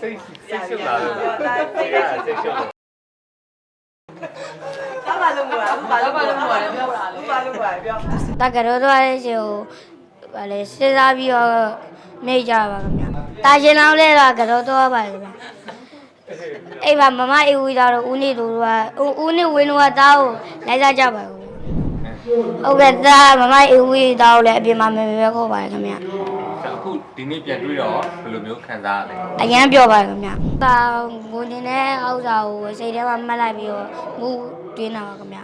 စိတ်စိတ်ရှုပ်လာလို့စိတ်ကစိတ်ရှုပ်လို့ဘာမှလုံးမရဘူးဘာမှလုံးမရပြောတာလေဘာလုံးမရပြောတကယ်တော့သွားတဲ့ရှင်ကိုဗာလေစဉ်းစားပြီးတော့နေကြပါခင်ဗျာတာရှင်အောင်လဲတော့ကတော့တော့ပါခင်ဗျာအဲ့ပါမမအေးဝီသားတော့ဦးနေတို့ကဦးဦးနေဝင်းတို့ကတားကိုလိုက်စားကြပါဦးဟုတ်ကဲ့တာမမအေးဝီသားကိုလည်းအပြင်မှာမေမေပဲခေါ်ပါတယ်ခင်ဗျာ အခုဒီနေ့ပြန်တွေ့တော့ဘယ်လိုမျိုးခံစားရလဲအရန်ပြောပါခင်ဗျာတာငိုနေတဲ့အောက်စာကိုစိတ်ထဲမှာမှတ်လိုက်ပြီးတော့မူတွင်းတာပါခင်ဗျာ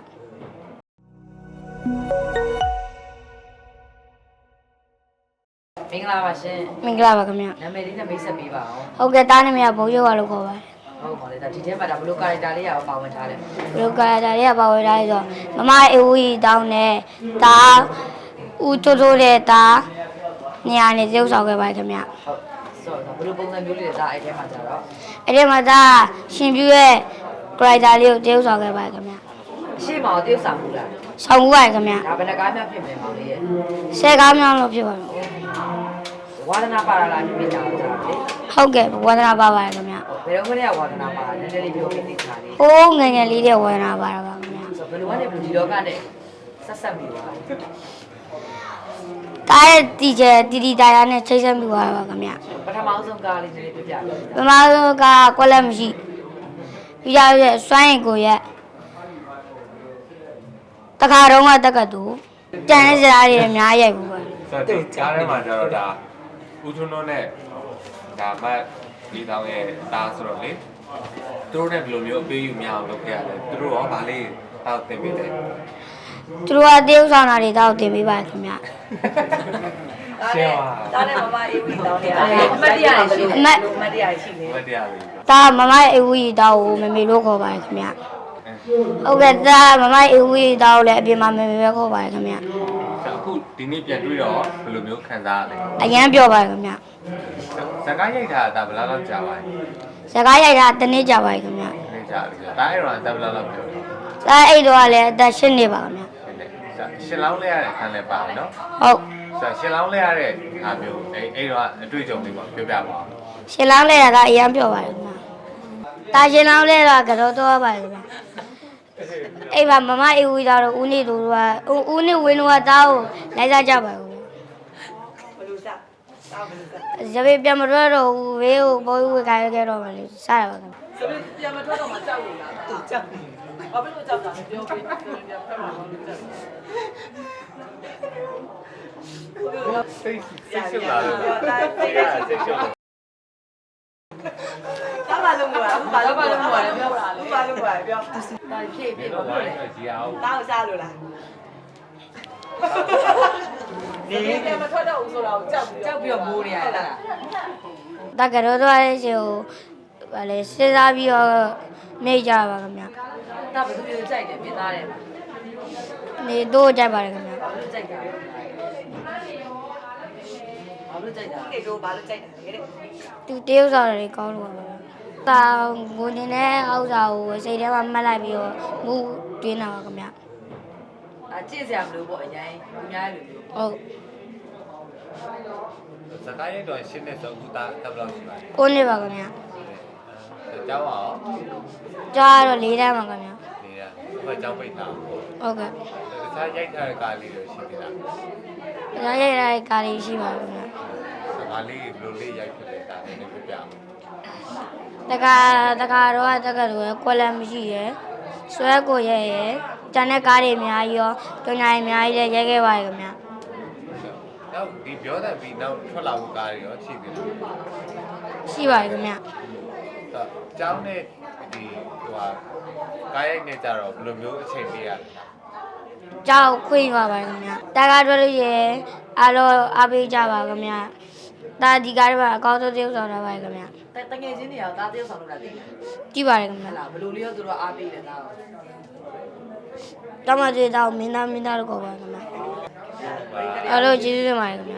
မင်္ဂလာပါရှင်မင်္ဂလာပါခင်ဗျာနာမည်လေးနဲ့မိတ်ဆက်ပေးပါအောင်ဟုတ်ကဲ့တားနေမြဘုံရုပ်ရလို့ခေါ်ပါတယ်ဟုတ်ပါလေဒါဒီထဲမှာဒါဘလို့ကာရက်တာလေးရအောင်ပါဝင်ထားတယ်ဘလိုကာတာတွေကပါဝယ်ထားရဆိုမမအေဝီတောင်းနဲ့ဒါဦးတိုးတိုးတဲ့ဒါ နေရာနေရုပ်ဆောင်ခဲ့ပါခင်ဗျဟုတ်ဆိုတော့ဘလို့ပုံစံမျိုးလေးဒါအဲ့ထဲမှာကြတော့အဲ့ဒီမှာဒါရှင်ပြူရဲ့ကရိုက်တာလေးကိုတရုပ်ဆောင်ခဲ့ပါခင်ဗျအရှိမအောင်တရုပ်ဆောင်ဘူးလားဆောင်မှုပါခင်ဗျဒါဘယ်နှကားများဖြစ်မယ်မောင်လေးရဲ့ဆယ်ကားမြောင်းလို့ဖြစ်ပါမယ်ဝါဒနာပါလာလားဖြစ်ကြအောင်ကြတာလေဟုတ်ကဲ့ဝန္ဒနာပါပါခင်ဗျဘယ်တော့မှလည်းဝါဒနာပါလာနည်းနည်းလေးပြောပြသိချာလေးဟိုးငယ်ငယ်လေးတဲ့ဝန္ဒနာပါတာပါခင်ဗျဆိုဘယ်လိုကနေဒီလောကနဲ့ဆက်ဆက်ပြီးသွား လဲတားရဲ့တီကျဲတီတီတာယာနဲ့ချိတ်ဆက်မိသွားတာပါခင်ဗျပထမဆုံးကားလေးနည်းနည်းပြပြလို့ပမာကကွက်လက်မရှိပြီးကြရဲ့စွမ်းရင်ကိုရဲ့တခါတော့ကတက်ကတူကြံတဲ့စရာတွေအများကြီးရိုက်ဘူးပါဆိုတော့ဒီကြားထဲမှာကျတော့ဒါဦးထွန်းတို့နဲ့ဒါမတ်ဒီတောင်ရဲ့အသားဆိုတော့လေသူတို့နဲ့ဘယ်လိုမျိုးအပေးယူများအောင်လုပ်ခဲ့ရလဲသူတို့ရောဗာလေးတောက်တင်ပေးတယ် သူတို့ကတရုပ်ဆောင်တာတွေတောက်တင်ပေးပါခင်ဗျရှင်းပါဒါနဲ့မမအေးဝီတောင်းနေရတယ်အမတ်တရားရှိတယ်အမတ်တရားရှိတယ်မတရားလေးဒါမမအေဝီတောက်ကိုမမေလို့ခေါ်ပါတယ်ခင်ဗျဟုတ်ကဲ့ဒါမမအေဝီတောက်ကိုလည်းအပြင်မှာမမေပဲခေါ်ပါတယ်ခင်ဗျအခုဒီနေ့ပြန်တွေ့တော့ဘယ်လိုမျိုးခံစားရလဲအရန်ပြောပါတယ်ခင်ဗျဇကားရိုက်တာဒါဘယ်လောက်လောက်ကြာပါလဲစကားရိုက်တာတနေ့ကြပါတယ်ခင်ဗျနေကြာပြီဒါအဲ့တော့ဒါဘယ်လောက်လောက်ပြောလဲ ဒါအဲ့တော့ကလည်းအသက်ရှင်းနေပါခင်ဗျရှင်လောင်းလဲရတဲ့ခံလဲပါနော်ဟုတ်ဆိုရှင်လောင်းလဲရတဲ့အားမျိုးအဲ့အဲ့တော့အတွေ့အကြုံလေးပေါ့ပြောပြပါဦးရှင်လောင်းလဲတာကအရန်ပြောပါတယ်ခင်ဗျတာရှင်လောင်းလဲတာကတော့တော့ပါတယ်ခင်ဗျအဲ့ပါမမအေဝီတောက်တော့ဦးနေတို့ကဦးဦးနေဝင်းတို့ကတားကိုလိုက်စားကြပါဦးဘယ်လိုစတောင်းဘယ်လိုစဇဘေးပြန်မထွက်တော့ဘူးဘေးကိုဘောဝေခိုင်းခဲ့တော့မှလေစားရပါခင်ဗျဆိုပြီးပြန်မထွက်တော့မှကြောက်လို့လားသူကြောက် ဘာဖြစ်လို့ကြောက်တာလဲပြောပြပြန်ပြန်ဖက်မှာလို့ကြောက်စိတ်စိတ်ရှုပ်လာလို့စိတ်ကစိတ်ရှုပ်လို့ဘာမှလုံးမရဘူးဘာမှလုံးမရပြောတာလေဘာလုံးမရပြောဒါဖြည့်ဖြည့်တော့ဘာဝိုလို့င်းလဲတော့ကြီးအောင်တောင်းစားလို့လားဒီပြန်မထွက်တော့ဘူးဆိုတော့ကြောက်ပြီးကြောက်ပြီးတော့မိုးနေရတာတကယ်တော့သွားတဲ့ရှင်ကိုဗာလေစဉ်းစားပြီးတော့ နေကြပါခင်ဗျဒါဘယ်သူတွေကြိုက်တယ်မြင်သားတယ်နေတော့ကြိုက်ပါတယ်ခင်ဗျဘာလို့ကြိုက်တာဘာလို့ကြိုက်တာဒီလိုဘာလို့ကြိုက်တာလဲတဲ့သူတရုပ်ဆောင်တွေကောင်းလို့ပါပဲတာငိုနေတဲ့အောက်စာကိုစိတ်ထဲမှာမှတ်လိုက်ပြီးတော့မူတွင်းတာပါခင်ဗျအကြည့်စရာမလိုပေါ့အရင်အများကြီးလိုဟုတ်စကားရိုက်တော့ရှင်းနေဆိုအခုဒါတက်ဘလောက်ရှိပါလဲကိုနေပါခင်ဗျ ကျောင်းအောင်ကြားတော့လေးတန်းပါခင်ဗျနေတာဟိုကျောင်းပိတ်တာဟုတ်ကဲ့တခြားရိုက်ထားတဲ့ကားလေးတွေရှိသေးလားဒါရိုက်ရတဲ့ကားလေးရှိပါခင်ဗျစကားလေးဘယ်လိုလေးရိုက်ဖြစ်လဲဒါနည်းနည်းပြပြအောင်တကတကတော့တကတော့ကွက်လက်မရှိရယ်ဆွဲကိုရဲရယ်တန်တဲ့ကားတွေအများကြီးရောတွညာတွေအများကြီးလည်းရိုက်ခဲ့ပါရခင်ဗျနောက်ဒီပြောတဲ့ပြီးနောက်ထွက်လာဖို့ကားတွေရောရှိသေးလားရှိပါရခင်ဗျ တော့ကျောင်းနဲ့ဒီဟိုဟာကားရိုက်နေကြတော့ဘယ်လိုမျိုးအချိန်ပေးရလဲကြောက်ခွင့်ပါပါခင်ဗျတကတော့လို့ရယ်အားလုံးအားပေးကြပါခင်ဗျဒါဒီကားတွေပါအကောင်းဆုံးတရုပ်ဆောင်တာပါခင်ဗျတငယ်ချင်းတွေရောသားတယောက်ဆောင်လို့လာတယ်ကြည့်ပါရခင်ဗျဟလာဘယ်လိုလေးရောသူတို့အားပေးတယ်သားတမတွေတော့မင်းသားမင်းသားတို့ကောပါခင်ဗျအားလုံးကျေးဇူးတင်ပါတယ်ခင်ဗျ